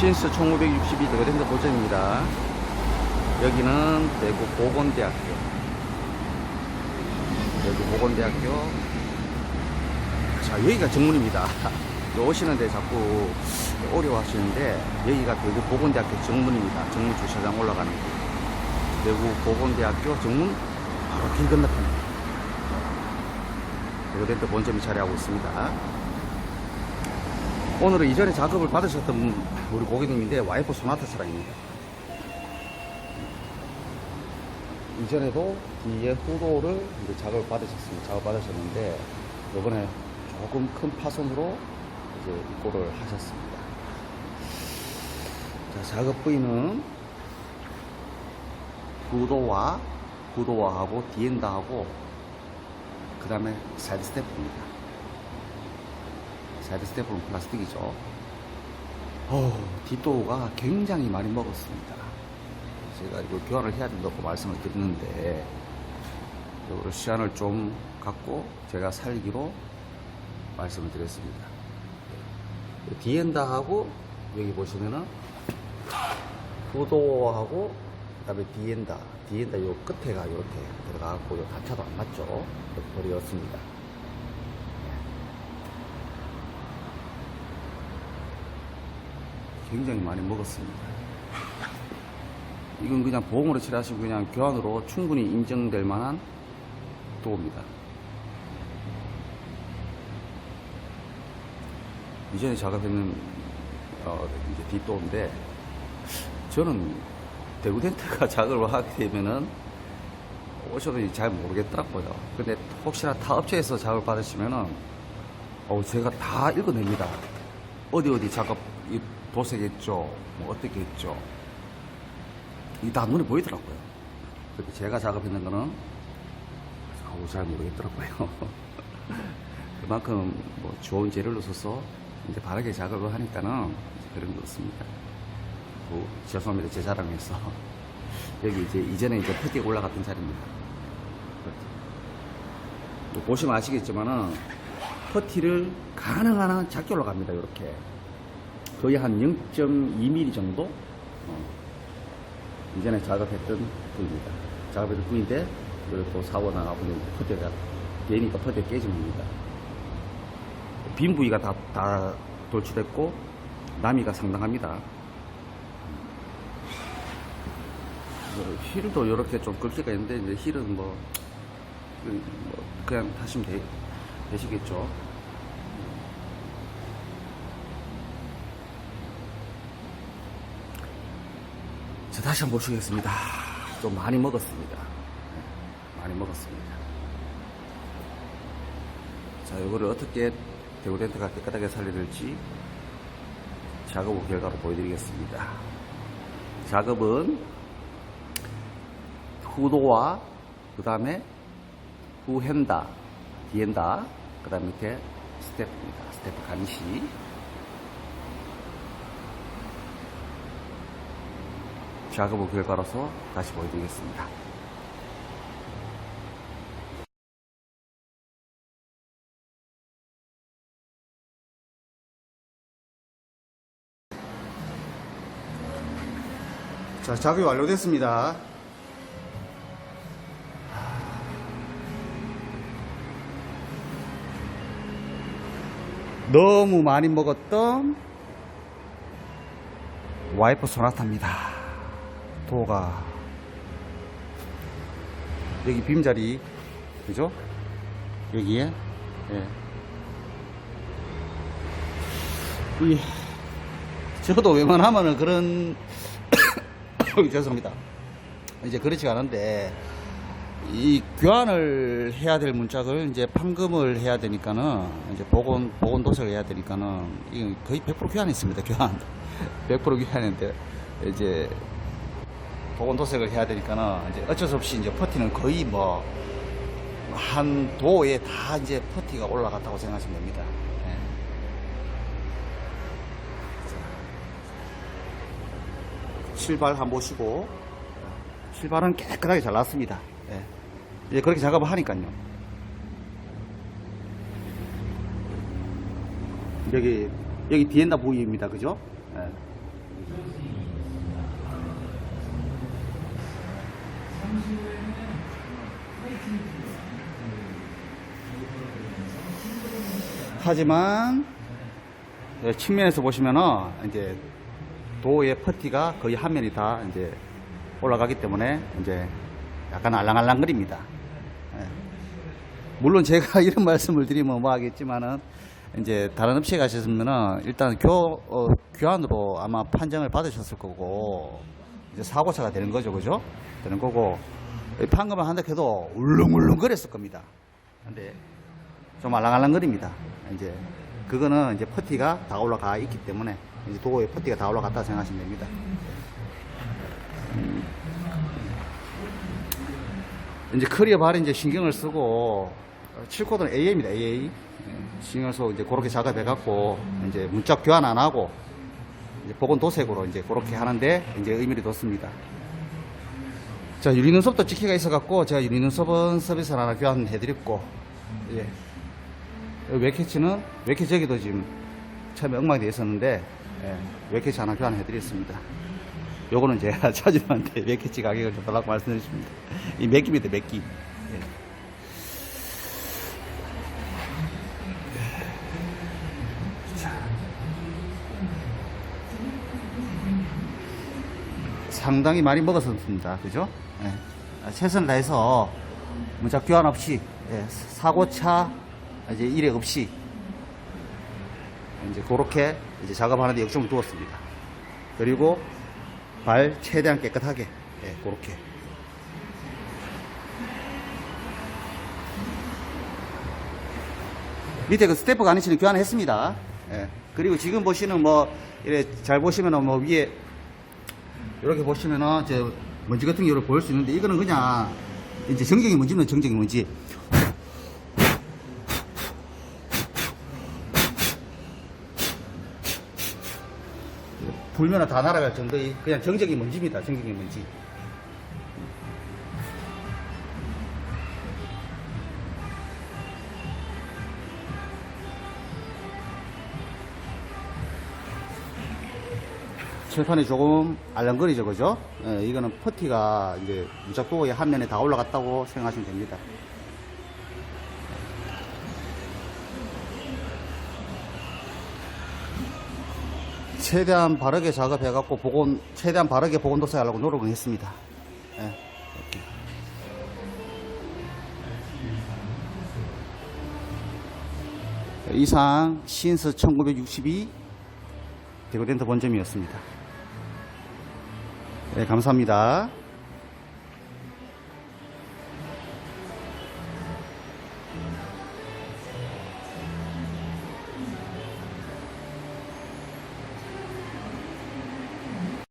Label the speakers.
Speaker 1: 신스 1962 대거den드 보점입니다. 여기는 대구 보건대학교. 대구 보건대학교. 자, 여기가 정문입니다. 오시는데 자꾸 어려워하시는데 여기가 대구 보건대학교 정문입니다. 정문 주차장 올라가는 길. 대구 보건대학교 정문 바로 길 건너편입니다. 대거den드 본점이 자리하고 있습니다. 오늘은 이전에 작업을 받으셨던 우리 고객님인데 와이프 소나타 차량입니다. 이전에도 뒤에 후로를 이제 작업을 받으셨습니다. 작업 받으셨는데 이번에 조금 큰 파손으로 이제 입고를 하셨습니다. 자, 작업 부위는 구도와 구도화하고 디엔다하고 그 다음에 사이드 스태프입니다. 사이드 스태프는 플라스틱이죠. 어, 뒷도가 굉장히 많이 먹었습니다. 제가 이거 교환을 해야 된다고 말씀을 드렸는데, 이거를 시간을 좀 갖고 제가 살기로 말씀을 드렸습니다. 디엔다하고 여기 보시면은 구도하고 그다음에 디엔다, 디엔다 요 끝에가 이렇게 들어가고 요 단차도 안 맞죠? 버렸습니다. 굉장히 많이 먹었습니다. 이건 그냥 보험으로 칠하시고 그냥 교환으로 충분히 인정될 만한 도입니다. 이전에 작업했는 어, 이제 뒷도인데 저는 대구덴트가 작업을 하게 되면은 오셔도 잘 모르겠더라고요. 근데 혹시나 타 업체에서 작업을 받으시면은 어, 제가 다 읽어냅니다. 어디 어디 작업 이 도색했죠, 뭐 어떻게 했죠. 이게 다 눈에 보이더라고요. 근데 제가 작업했는 거는 아우 잘 모르겠더라고요. 그만큼 뭐 좋은 재료를 써서 이제 바르게 작업을 하니까는 그런 거 없습니다. 뭐, 죄송합니다. 제 자랑해서. 여기 이제 이전에 이제 패티가 올라갔던 자리입니다. 뭐 보시면 아시겠지만은 퍼티를 가능한 한 작게 올라갑니다. 이렇게 거의 한 0.2mm 정도 어, 이전에 작업했던 부위입니다. 작업했던 이걸 또 사고 나가보면 퍼티가 되니까 퍼티가 깨진 겁니다. 빈 부위가 다, 다 돌출됐고 남이가 상당합니다. 뭐 힐도 이렇게 좀 긁기가 있는데 이제 힐은 뭐, 그, 뭐 그냥 하시면 되, 되시겠죠. 자 다시 한번 보시겠습니다. 좀 많이 먹었습니다. 네, 많이 먹었습니다. 자 이거를 어떻게 대우렌트가 깨끗하게 살려낼지 작업 후 결과로 보여드리겠습니다. 작업은 후도와 그 다음에 후헨다, 디엔다, 그 다음 밑에 스태프입니다. 스태프 간시. 작업 후 결과로서 다시 보여드리겠습니다. 자, 작업이 완료됐습니다. 너무 많이 먹었던 와이프 소나타입니다. 도가 여기 빔자리 그죠? 여기에 예. 이 저도 웬만하면은 그런 죄송합니다. 이제 그렇지가 않은데 이 교환을 해야 될 문짝을 이제 판금을 해야 되니까는 이제 보건 보건 도색을 해야 되니까는 이건 거의 100% 교환했습니다. 교환 100% 교환인데 이제 보건 도색을 해야 되니까는 이제 어쩔 수 없이 이제 퍼티는 거의 뭐 한 도에 다 이제 퍼티가 올라갔다고 생각하시면 됩니다. 예. 실발 한번 보시고 실발은 깨끗하게 잘 났습니다. 예. 이제 그렇게 작업을 하니까요. 여기 여기 디엔다 부위입니다. 그죠? 예. 하지만 네, 측면에서 보시면은 이제 도의 퍼티가 거의 한 면이 다 이제 올라가기 때문에 이제 약간 알랑알랑거립니다. 예. 물론 제가 이런 말씀을 드리면 뭐 하겠지만은 이제 다른 업체 가셨으면은 일단 교, 어, 교환으로 아마 판정을 받으셨을 거고 이제 사고차가 되는 거죠, 그죠? 되는 거고 이 판금을 한다 해도 울렁울렁 거렸을 겁니다. 근데 좀 알랑알랑거립니다. 이제 그거는 이제 퍼티가 다 올라가 있기 때문에 이제 도어에 퍼티가 다 올라갔다 생각하시면 됩니다. 음. 이제 커리어 발에 이제 신경을 쓰고 7코드는 AA입니다. AA. 예, 신경을 쓰고 이제 그렇게 작업해 갖고 이제 문자 교환 안 하고 이제 복원 도색으로 이제 그렇게 하는데 이제 의미를 뒀습니다. 자, 유리 눈썹도 찍히가 있어 갖고 제가 유리 눈썹은 서비스 하나 교환해 드렸고 예. 웨캐치는 웨캐치 저기도 지금 처음에 엉망이 되어 있었는데 예, 웨캐치 하나 교환해드렸습니다. 요거는 제가 차주한테 웨캐치 가격을 좀 달라고 말씀드렸습니다. 이 맥기입니다, 맥기. 예. 자. 상당히 많이 먹었습니다. 그죠? 예. 아, 최선을 다해서 문자 교환 없이 예, 사고차 이제 일회 없이 이제 그렇게 이제 작업하는데 역점을 두었습니다. 그리고 발 최대한 깨끗하게 예, 그렇게 밑에 그 스태프 가니시는 교환했습니다. 예. 그리고 지금 보시는 뭐 이래 잘 보시면은 뭐 위에 이렇게 보시면은 이제 먼지 같은 경우를 보일 수 있는데 이거는 그냥 이제 정적인 먼지는 정적인 먼지. 불면은 다 날아갈 정도의 그냥 정적인 먼지입니다. 정적인 먼지. 칠판이 조금 알랑거리죠, 그죠? 예, 이거는 퍼티가 이제 무작도의 한 면에 다 올라갔다고 생각하시면 됩니다. 최대한 바르게 작업해갖고 복원, 최대한 바르게 복원 도서 하려고 노력을 했습니다. 예, 이렇게. 이상 신스 1962 대구렌터 본점이었습니다. 네, 감사합니다.